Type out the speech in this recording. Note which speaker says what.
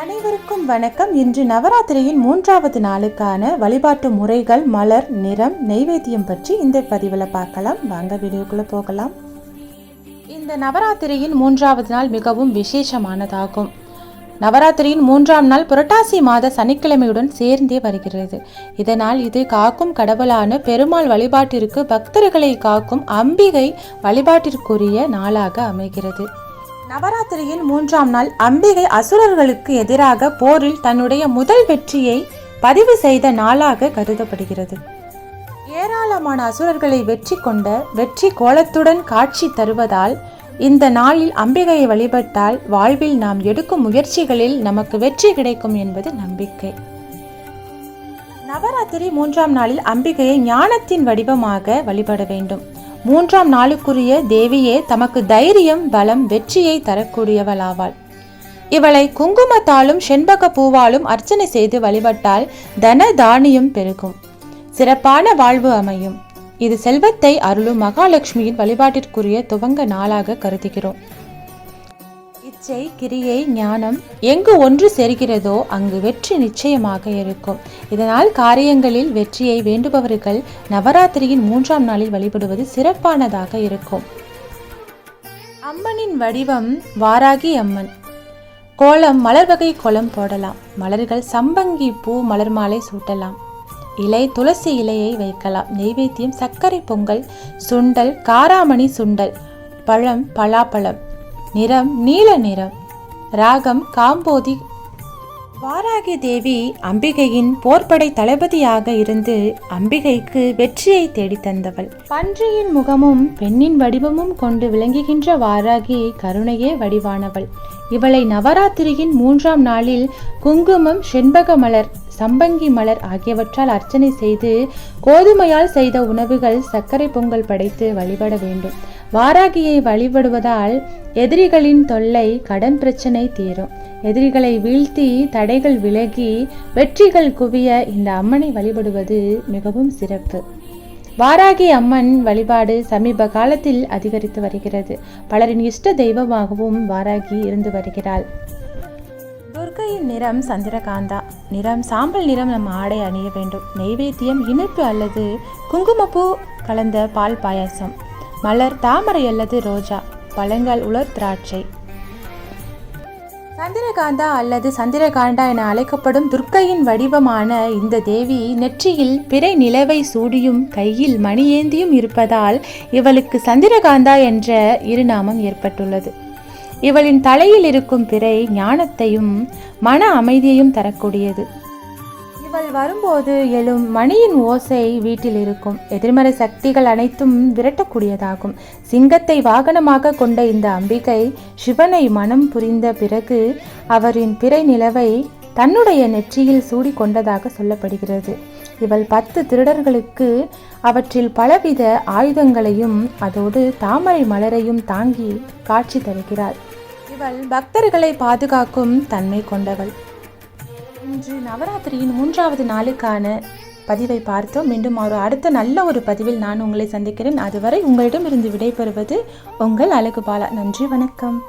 Speaker 1: அனைவருக்கும் வணக்கம். இன்று நவராத்திரியின் மூன்றாவது நாளுக்கான வழிபாட்டு முறைகள் மலர் நிறம் நெய்வேத்தியம் பற்றி இந்த பதிவில் பார்க்கலாம். வாங்க வீடியோக்குள்ளே போகலாம். இந்த நவராத்திரியின் மூன்றாவது நாள் மிகவும் விசேஷமானதாகும். நவராத்திரியின் மூன்றாம் நாள் புரட்டாசி மாத சனிக்கிழமையுடன் சேர்ந்தே வருகிறது. இதனால் இது காக்கும் கடவுளான பெருமாள் வழிபாட்டிற்கு பக்தர்களை காக்கும் அம்பிகை வழிபாட்டிற்குரிய நாளாக அமைகிறது. நவராத்திரியின் மூன்றாம் நாள் அம்பிகை அசுரர்களுக்கு எதிராக போரில் தன்னுடைய முதல் வெற்றியை பதிவு செய்த நாளாக கருதப்படுகிறது. ஏராளமான அசுரர்களை வெற்றி கொண்ட வெற்றி கோலத்துடன் காட்சி தருவதால் இந்த நாளில் அம்பிகையை வழிபட்டால் வாழ்வில் நாம் எடுக்கும் முயற்சிகளில் நமக்கு வெற்றி கிடைக்கும் என்பது நம்பிக்கை. நவராத்திரி மூன்றாம் நாளில் அம்பிகையை ஞானத்தின் வடிவமாக வழிபட வேண்டும். மூன்றாம் நாளுக்குரிய தேவியே தமக்கு தைரியம் பலம் வெற்றியை தரக்கூடியவளாவாள். இவளை குங்குமத்தாலும் செண்பக பூவாலும் அர்ச்சனை செய்து வழிபட்டால் தன தானியம் பெருகும். சிறப்பான வாழ்வு அமையும். இது செல்வத்தை அருளும் மகாலட்சுமியின் வழிபாட்டிற்குரிய துவங்க நாளாக கருதுகிறோம். இச்சை கிரியை ஞானம் எங்கு ஒன்று சேர்கிறதோ அங்கு வெற்றி நிச்சயமாக இருக்கும். இதனால் காரியங்களில் வெற்றியை வேண்டுபவர்கள் நவராத்திரியின் மூன்றாம் நாளில் வழிபடுவது சிறப்பானதாக இருக்கும். அம்மனின் வடிவம் வாராகி அம்மன். கோலம் மலர் வகை கோலம் போடலாம். மலர்கள் சம்பங்கி பூ மலர் மாலை சூட்டலாம். இலை துளசி இலையை வைக்கலாம். நெய்வேத்தியம் சர்க்கரை பொங்கல் சுண்டல் காராமணி சுண்டல் பழம் பலாப்பழம். நிறம் நீல நிறம். ராகம் காம்போதி. வாராகி தேவி அம்பிகையின் போர்ப்படை தளபதியாக இருந்து அம்பிகைக்கு வெற்றியை தேடி தந்தவள். பன்றியின் முகமும் பெண்ணின் வடிவமும் கொண்டு விளங்குகின்ற வாராகி கருணையே வடிவானவள். இவளை நவராத்திரியின் மூன்றாம் நாளில் குங்குமம் செண்பக மலர் சம்பங்கி மலர் ஆகியவற்றால் அர்ச்சனை செய்து கோதுமையால் செய்த உணவுகள் சர்க்கரை பொங்கல் படைத்து வழிபட வேண்டும். வாராகியை வழிபடுவதால் எதிரிகளின் தொல்லை கடன் பிரச்சனை தீரும். எதிரிகளை வீழ்த்தி தடைகள் விலகி வெற்றிகள் குவிய இந்த அம்மனை வழிபடுவது மிகவும் சிறப்பு. வாராகி அம்மன் வழிபாடு சமீப காலத்தில் அதிகரித்து வருகிறது. பலரின் இஷ்ட தெய்வமாகவும் வாராகி இருந்து வருகிறாள். ஆடையின் நிறம் சந்திரகாந்தா. நிறம் சாம்பல் நிறம் நம்ம ஆடை அணிய வேண்டும். நெய்வேத்தியம் இனிப்பு அல்லது குங்குமப்பூ கலந்த பால் பாயாசம். மலர் தாமரை அல்லது ரோஜா. பழங்கள் உலர் திராட்சை. சந்திரகாந்தா அல்லது சந்திரகாண்டா என அழைக்கப்படும் துர்க்கையின் வடிவமான இந்த தேவி நெற்றியில் பிறை நிலவை சூடியும் கையில் மணியேந்தியும் இருப்பதால் இவளுக்கு சந்திரகாந்தா என்ற இருநாமம் ஏற்பட்டுள்ளது. இவளின் தலையில் இருக்கும் பிறை ஞானத்தையும் மன அமைதியையும் தரக்கூடியது. இவள் வரும்போது எழும் மணியின் ஓசை வீட்டில் இருக்கும். எதிர்மறை சக்திகள் அனைத்தும் விரட்டக்கூடியதாகும். சிங்கத்தை வாகனமாக கொண்ட இந்த அம்பிகை சிவனை மனம் புரிந்த பிறகு அவரின் பிறை நிலவை தன்னுடைய நெற்றியில் சூடி கொண்டதாக சொல்லப்படுகிறது. இவள் பத்து திருடர்களுக்கு அவற்றில் பலவித ஆயுதங்களையும் அதோடு தாமரை மலரையும் தாங்கி காட்சி தருகிறாள். இவள் பக்தர்களை பாதுகாக்கும் தன்மை கொண்டவள். இன்று நவராத்திரியின் மூன்றாவது நாளுக்கான பதிவை பார்த்தோம். மீண்டும் ஒரு அடுத்த நல்ல ஒரு பதிவில் நான் உங்களை சந்திக்கிறேன். அதுவரை உங்களிடமிருந்து விடைபெறுவது உங்கள் அழகுபாலா. நன்றி வணக்கம்.